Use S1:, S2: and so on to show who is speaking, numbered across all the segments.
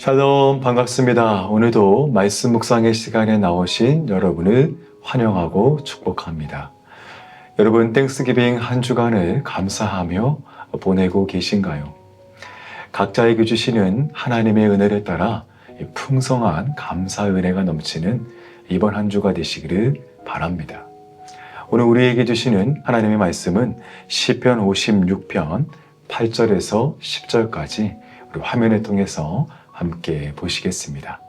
S1: 샬롬 반갑습니다. 오늘도 말씀 묵상의 시간에 나오신 여러분을 환영하고 축복합니다. 여러분 땡스기빙 한 주간을 감사하며 보내고 계신가요? 각자에게 주시는 하나님의 은혜를 따라 풍성한 감사 은혜가 넘치는 이번 한 주가 되시기를 바랍니다. 오늘 우리에게 주시는 하나님의 말씀은 시편 56편 8절에서 10절까지 우리 화면을 통해서 함께 보시겠습니다.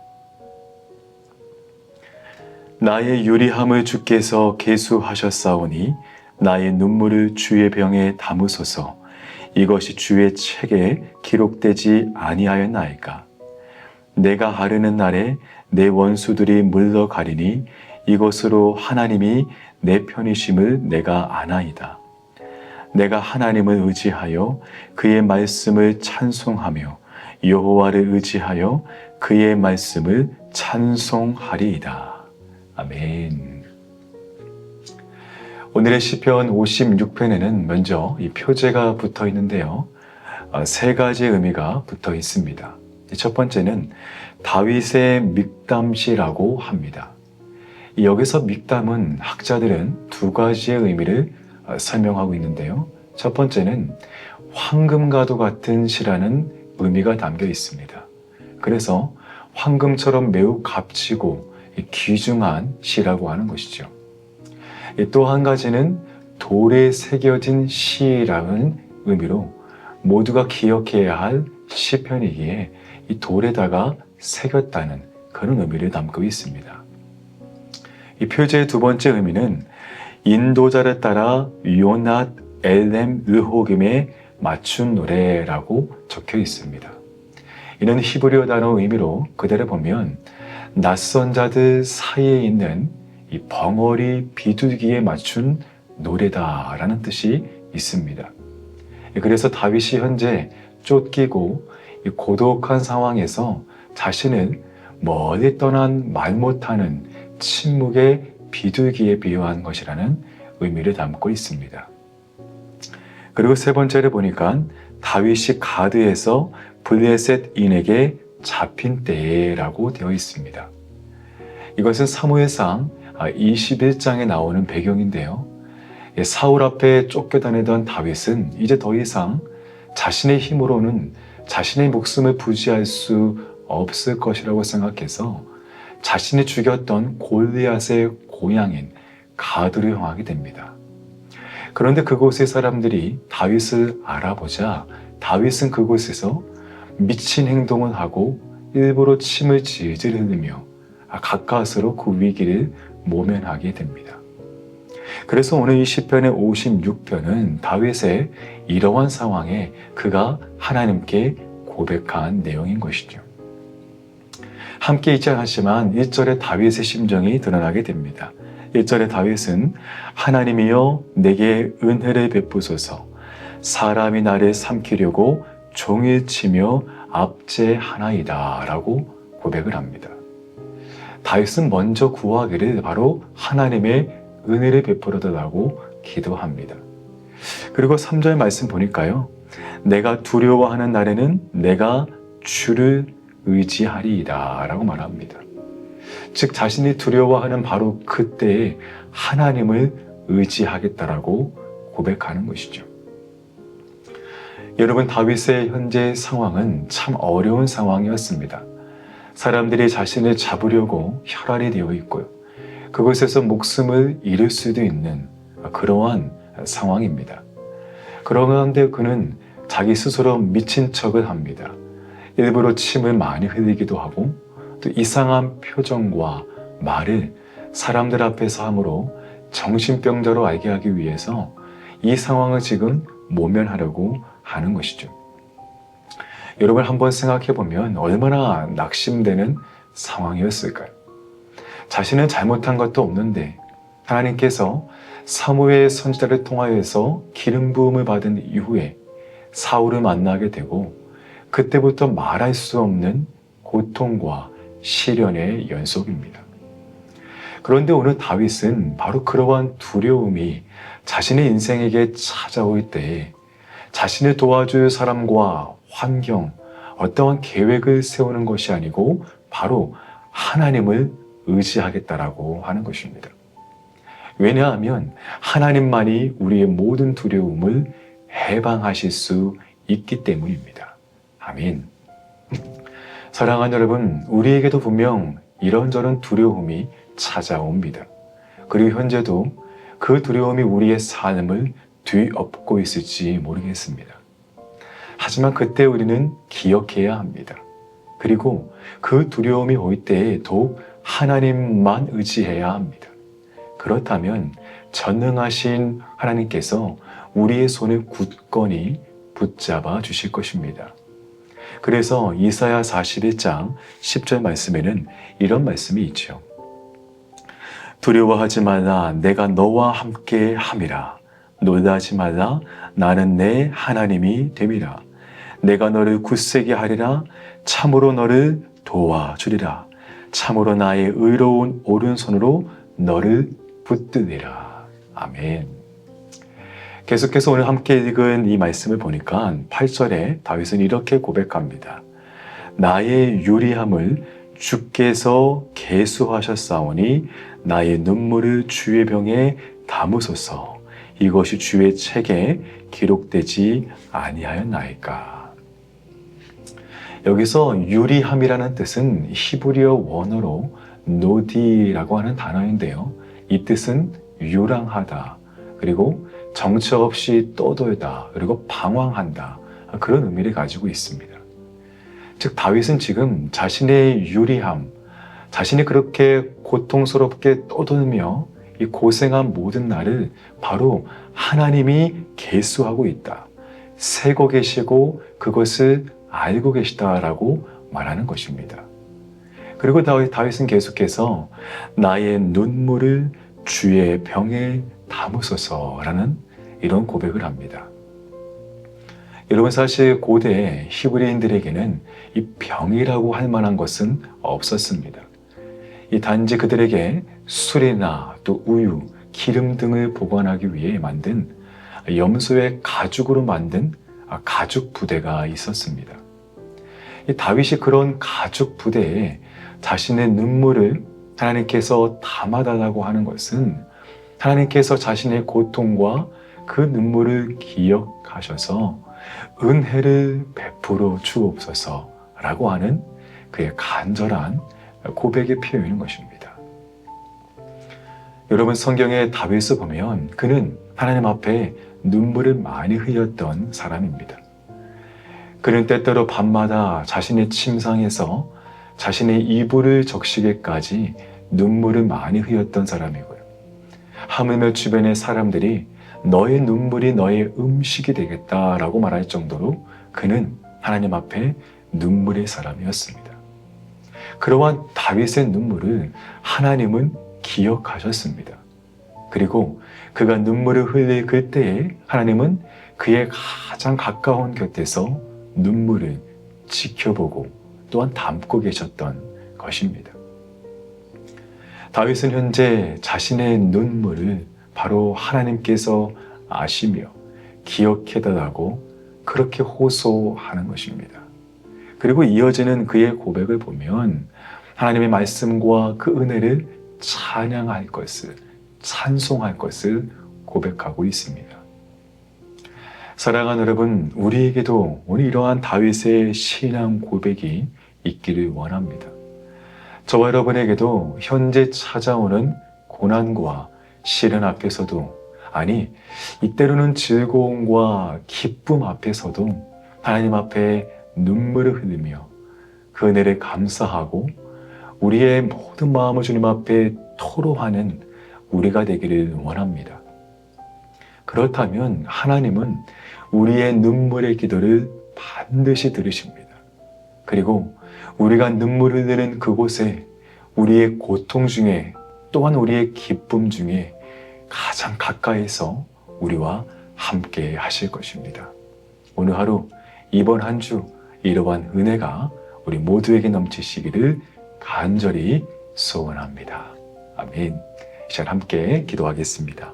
S1: 나의 유리함을 주께서 계수하셨사오니 나의 눈물을 주의 병에 담으소서 이것이 주의 책에 기록되지 아니하였나이까 내가 하르는 날에 내 원수들이 물러가리니 이것으로 하나님이 내 편이심을 내가 아나이다. 내가 하나님을 의지하여 그의 말씀을 찬송하며 여호와를 의지하여 그의 말씀을 찬송하리이다. 아멘. 오늘의 시편 56편에는 먼저 이 표제가 붙어 있는데요. 어, 세 가지 의미가 붙어 있습니다. 첫 번째는 다윗의 믹담시라고 합니다. 여기서 믹담은 학자들은 두 가지의 의미를 어, 설명하고 있는데요. 첫 번째는 황금과도 같은 시라는 의미가 담겨 있습니다. 그래서 황금처럼 매우 값지고 귀중한 시라고 하는 것이죠. 또 한 가지는 돌에 새겨진 시라는 의미로 모두가 기억해야 할 시편이기에 이 돌에다가 새겼다는 그런 의미를 담고 있습니다. 이 표제의 두 번째 의미는 인도자를 따라 요낫 엘렘 르호김에 맞춘 노래라고 적혀 있습니다. 이는 히브리어 단어 의미로 그대로 보면 낯선 자들 사이에 있는 이 벙어리 비둘기에 맞춘 노래다라는 뜻이 있습니다. 그래서 다윗이 현재 쫓기고 고독한 상황에서 자신을 멀리 떠난 말 못하는 침묵의 비둘기에 비유한 것이라는 의미를 담고 있습니다. 그리고 세 번째를 보니까 다윗이 가드에서 블레셋 인에게 잡힌 때라고 되어 있습니다. 이것은 사무엘상 21장에 나오는 배경인데요. 사울 앞에 쫓겨다니던 다윗은 이제 더 이상 자신의 힘으로는 자신의 목숨을 부지할 수 없을 것이라고 생각해서 자신이 죽였던 골리앗의 고향인 가드를 향하게 됩니다. 그런데 그곳의 사람들이 다윗을 알아보자 다윗은 그곳에서 미친 행동을 하고 일부러 침을 질질 흘리며 가까스로 그 위기를 모면하게 됩니다. 그래서 오늘 이 시편의 56편은 다윗의 이러한 상황에 그가 하나님께 고백한 내용인 것이죠. 함께 있지 않았지만 1절에 다윗의 심정이 드러나게 됩니다. 1절에 다윗은 하나님이여 내게 은혜를 베푸소서 사람이 나를 삼키려고 종일 치며 압제하나이다 라고 고백을 합니다. 다윗은 먼저 구하기를 바로 하나님의 은혜를 베풀어 달라고 기도합니다. 그리고 3절 말씀 보니까요. 내가 두려워하는 날에는 내가 주를 의지하리이다 라고 말합니다. 즉 자신이 두려워하는 바로 그때에 하나님을 의지하겠다라고 고백하는 것이죠. 여러분 다윗의 현재 상황은 참 어려운 상황이었습니다. 사람들이 자신을 잡으려고 혈안이 되어 있고요. 그곳에서 목숨을 잃을 수도 있는 그러한 상황입니다. 그런데 그는 자기 스스로 미친 척을 합니다. 일부러 침을 많이 흘리기도 하고 또 이상한 표정과 말을 사람들 앞에서 함으로 정신병자로 알게 하기 위해서 이 상황을 지금 모면하려고 하는 것이죠. 여러분 한번 생각해 보면 얼마나 낙심되는 상황이었을까요? 자신은 잘못한 것도 없는데 하나님께서 사무엘 선지자를 통하여서 기름 부음을 받은 이후에 사울을 만나게 되고 그때부터 말할 수 없는 고통과 시련의 연속입니다. 그런데 오늘 다윗은 바로 그러한 두려움이 자신의 인생에게 찾아올 때에 자신을 도와줄 사람과 환경, 어떠한 계획을 세우는 것이 아니고 바로 하나님을 의지하겠다라고 하는 것입니다. 왜냐하면 하나님만이 우리의 모든 두려움을 해방하실 수 있기 때문입니다. 아멘. 사랑하는 여러분, 우리에게도 분명 이런저런 두려움이 찾아옵니다. 그리고 현재도 그 두려움이 우리의 삶을 뒤엎고 있을지 모르겠습니다. 하지만 그때 우리는 기억해야 합니다. 그리고 그 두려움이 올 때에 더욱 하나님만 의지해야 합니다. 그렇다면 전능하신 하나님께서 우리의 손을 굳건히 붙잡아 주실 것입니다. 그래서 이사야 41장 10절 말씀에는 이런 말씀이 있죠. 두려워하지 말라 내가 너와 함께 함이라. 놀라지 말라 나는 내 하나님이 됨이라. 내가 너를 굳세게 하리라 참으로 너를 도와주리라. 참으로 나의 의로운 오른손으로 너를 붙드리라. 아멘 계속해서 오늘 함께 읽은 이 말씀을 보니까 8절에 다윗은 이렇게 고백합니다 나의 유리함을 주께서 계수하셨사오니 나의 눈물을 주의 병에 담으소서 이것이 주의 책에 기록되지 아니하였나이까. 여기서 유리함이라는 뜻은 히브리어 원어로 노디라고 하는 단어인데요. 이 뜻은 유랑하다, 그리고 정처 없이 떠돌다, 그리고 방황한다 그런 의미를 가지고 있습니다. 즉 다윗은 지금 자신의 유리함, 자신이 그렇게 고통스럽게 떠돌며 이 고생한 모든 날을 바로 하나님이 계수하고 있다. 세고 계시고 그것을 알고 계시다라고 말하는 것입니다. 그리고 다윗은 계속해서 나의 눈물을 주의 병에 담으소서라는 이런 고백을 합니다. 여러분 사실 고대 히브리인들에게는 이 병이라고 할 만한 것은 없었습니다. 이 단지 그들에게 술이나 또 우유, 기름 등을 보관하기 위해 만든 염소의 가죽으로 만든 가죽 부대가 있었습니다. 다윗이 그런 가죽 부대에 자신의 눈물을 하나님께서 담아달라고 하는 것은 하나님께서 자신의 고통과 그 눈물을 기억하셔서 은혜를 베풀어 주옵소서라고 하는 그의 간절한 고백의 표현인 것입니다. 여러분 성경의 다윗을 보면 그는 하나님 앞에 눈물을 많이 흘렸던 사람입니다. 그는 때때로 밤마다 자신의 침상에서 자신의 이불을 적시게까지 눈물을 많이 흘렸던 사람이고요. 하물며 주변의 사람들이 너의 눈물이 너의 음식이 되겠다라고 말할 정도로 그는 하나님 앞에 눈물의 사람이었습니다. 그러한 다윗의 눈물을 하나님은 기억하셨습니다. 그리고 그가 눈물을 흘릴 그때에 하나님은 그의 가장 가까운 곁에서 눈물을 지켜보고 또한 담고 계셨던 것입니다. 다윗은 현재 자신의 눈물을 바로 하나님께서 아시며 기억해달라고 그렇게 호소하는 것입니다. 그리고 이어지는 그의 고백을 보면 하나님의 말씀과 그 은혜를 찬양할 것을, 찬송할 것을 고백하고 있습니다. 사랑하는 여러분, 우리에게도 오늘 이러한 다윗의 신앙 고백이 있기를 원합니다. 저와 여러분에게도 현재 찾아오는 고난과 시련 앞에서도 아니 이때로는 즐거움과 기쁨 앞에서도 하나님 앞에 눈물을 흘리며 그 은혜를 감사하고 우리의 모든 마음을 주님 앞에 토로하는 우리가 되기를 원합니다. 그렇다면 하나님은 우리의 눈물의 기도를 반드시 들으십니다. 그리고 우리가 눈물을 흘리는 그곳에 우리의 고통 중에 또한 우리의 기쁨 중에 가장 가까이서 우리와 함께 하실 것입니다. 오늘 하루, 이번 한 주, 이러한 은혜가 우리 모두에게 넘치시기를 간절히 소원합니다. 아멘. 시간 함께 기도하겠습니다.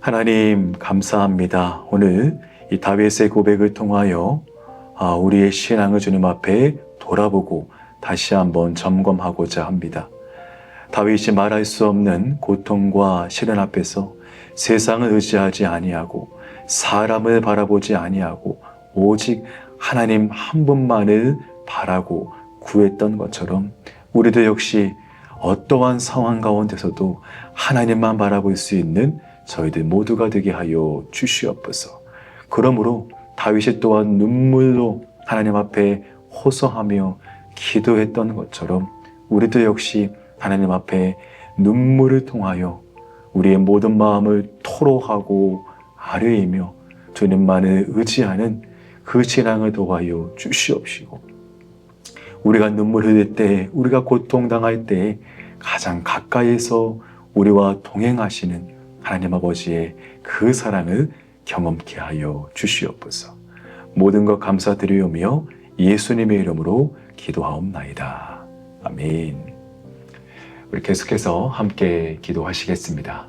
S1: 하나님, 감사합니다. 오늘 이 다윗의 고백을 통하여 아, 우리의 신앙을 주님 앞에 돌아보고 다시 한번 점검하고자 합니다. 다윗이 말할 수 없는 고통과 시련 앞에서 세상을 의지하지 아니하고 사람을 바라보지 아니하고 오직 하나님 한 분만을 바라고 구했던 것처럼 우리도 역시 어떠한 상황 가운데서도 하나님만 바라볼 수 있는 저희들 모두가 되게 하여 주시옵소서. 그러므로 다윗이 또한 눈물로 하나님 앞에 호소하며 기도했던 것처럼 우리도 역시 하나님 앞에 눈물을 통하여 우리의 모든 마음을 토로하고 아뢰이며 주님만을 의지하는 그 신앙을 도하여 주시옵시고 우리가 눈물 흘릴 때 우리가 고통당할 때 가장 가까이에서 우리와 동행하시는 하나님 아버지의 그 사랑을 경험케 하여 주시옵소서 모든 것 감사드리오며 예수님의 이름으로 기도하옵나이다. 아멘. 우리 계속해서 함께 기도하시겠습니다.